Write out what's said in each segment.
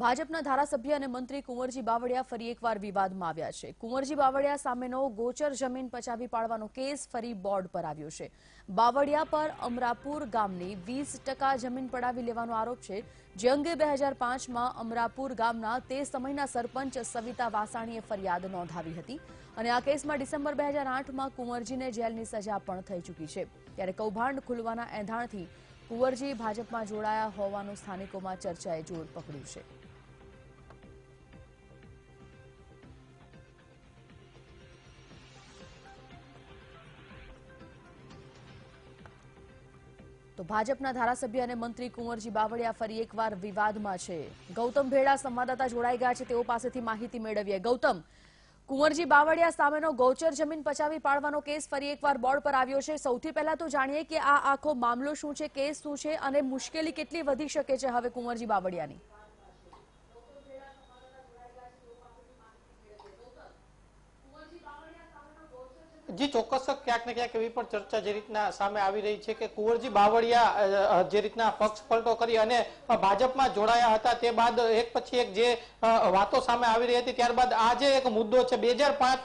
ભાજપના ધારાસભ્ય અને મંત્રી કુંવરજી બાવળિયા ફરી એકવાર વિવાદમાં આવ્યા છે. કુંવરજી બાવળિયા સામેનો ગોચર જમીન પચાવી પાડવાનો કેસ ફરી બોર્ડ પર આવ્યો છે. બાવળિયા પર અમરાપુર ગામની વીસ જમીન પડાવી લેવાનો આરોપ છે. જે અંગે બે હજાર પાંચમાં અમરાપુર ગામના તે સમયના સરપંચ સવિતા વાસાણીએ ફરિયાદ નોંધાવી હતી અને આ કેસમાં ડિસેમ્બર બે હજાર આઠમાં કુંવરજીને જેલની સજા પણ થઈ ચૂકી છે. ત્યારે કૌભાંડ ખુલવાના એંધાણથી કુંવરજી ભાજપમાં જોડાયા હોવાનું સ્થાનિકોમાં ચર્ચાએ જોર પકડ્યું છે. તો ભાજપના ધારાસભ્ય અને મંત્રી કુંવરજી બાવળિયા ફરી એકવાર વિવાદમાં છે. ગૌતમ ભેડા સંવાદદાતા જોડાઈ ગયા છે, તેઓ પાસેથી માહિતી મેળવીએ. ગૌતમ, કુંવરજી બાવળિયા સામેનો ગૌચર જમીન પચાવી પાડવાનો કેસ ફરી એકવાર બોર્ડ પર આવ્યો છે. સૌથી પહેલા તો જાણીએ કે આ આખો મામલો શું છે, કેસ શું છે અને મુશ્કેલી કેટલી વધી શકે છે હવે કુંવરજી બાવળિયાની? જી, ચોક્કસ ક્યાંક ને ક્યાંક એવી પણ ચર્ચા જે રીતના સામે આવી રહી છે કે કુંવરજી બાવળિયા જે રીતના પક્ષ પલટો કરી અને ભાજપમાં જોડાયા હતા તે બાદ એક પછી એક જે વાતો સામે આવી રહી હતી, ત્યારબાદ આજે એક મુદ્દો છે. બે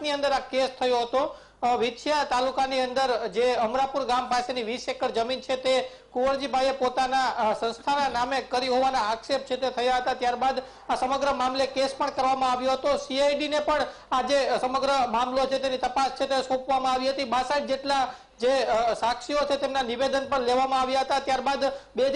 ની અંદર આ કેસ થયો હતો. વિછિયા તાલુકાની અંદર જે અમરાપુર ગામ પાસેની વીસ એકર જમીન છે તે કુંવરજીભાઈએ પોતાના સંસ્થાના નામે કરી હોવાના આક્ષેપ છે તે થયા હતા. ત્યારબાદ આ સમગ્ર મામલે કેસ પણ કરવામાં આવ્યો હતો. સીઆઈડીને પણ આ જે સમગ્ર મામલો છે તેની તપાસ છે તે સોંપવામાં આવી હતી. બાસઠ જેટલા જે સાક્ષીઓ છે તેમના નિવેદન પણ લેવામાં આવ્યા હતા. ત્યારબાદ બે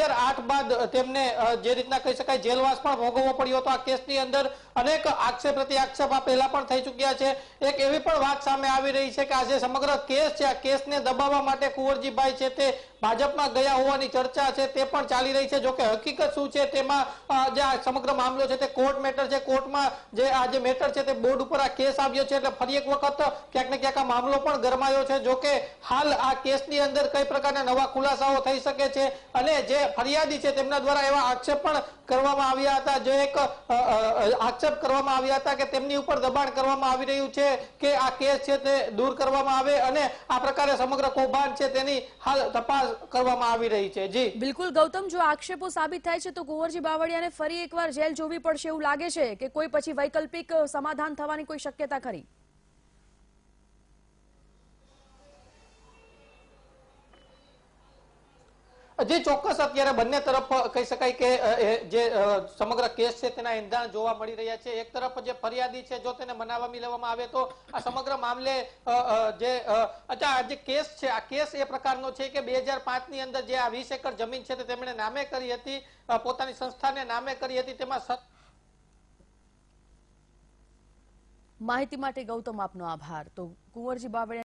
બાદ તેમને જે રીતના કહી શકાય જેલવાસ પણ ભોગવવો પડ્યો હતો આ કેસની અંદર. અનેક આક્ષેપ પ્રતિ આક્ષેપ આ પહેલા પણ થઈ ચૂક્યા છે. એક એવી પણ વાત સામે આવી રહી છે કે આ જે સમગ્ર કેસ છે, આ કેસને દબાવવા માટે કુંવરજીભાઈ છે તે ભાજપમાં ગયા હોવાની ચર્ચા છે, તે પણ ચાલી રહી છે. જોકે હકીકત શું છે તેમાં જે આ સમગ્ર મામલો છે તે કોર્ટ મેટર છે. કોર્ટમાં જે આ જે મેટર છે તે બોર્ડ ઉપર આ કેસ આવ્યો છે. એટલે ફરી એક વખત ક્યાંક ને ક્યાંક આ મામલો પણ ગરમાયો છે. જોકે હાલ આ કેસની અંદર કઈ પ્રકારના નવા ખુલાસાઓ થઈ શકે છે અને જે ફરિયાદી છે તેમના દ્વારા એવા આક્ષેપ પણ કરવામાં આવ્યા હતા. જે એક આક્ષેપ કરવામાં આવ્યા હતા કે તેમની ઉપર દબાણ કરવામાં આવી રહ્યું છે કે આ કેસ છે તે દૂર કરવામાં આવે અને આ પ્રકારે સમગ્ર કૌભાંડ છે તેની હાલ તપાસ કરવામાં આવી રહી છે. જી. બિલકુલ. ગૌતમ, જો આક્ષેપો સાબિત થાય છે તો કુંવરજી બાવળિયાને ફરી એકવાર જેલ જોવી પડશે એવું લાગે છે કે કોઈ પછી વૈકલ્પિક સમાધાન થવાની કોઈ શક્યતા ખરી? જે ચોક્કસ અત્યારે બંને તરફ કહી શકાય કે જે સમગ્ર કેસ છે તેના ઇંધાણ જોવા મળી રહ્યા છે. એક તરફ જે ફરિયાદી છે, જો તેને મનાવવામાં લેવામાં આવે તો આ સમગ્ર મામલે જે અચ્છા જે કેસ છે, આ કેસ એ પ્રકારનો છે કે બે ની અંદર જે આ વીસ એકર જમીન છે તેમણે નામે કરી હતી પોતાની સંસ્થાને નામે કરી હતી, તેમાં માહિતી માટે ગૌતમ આપનો આભાર. તો કુંવરજી બાવળિયા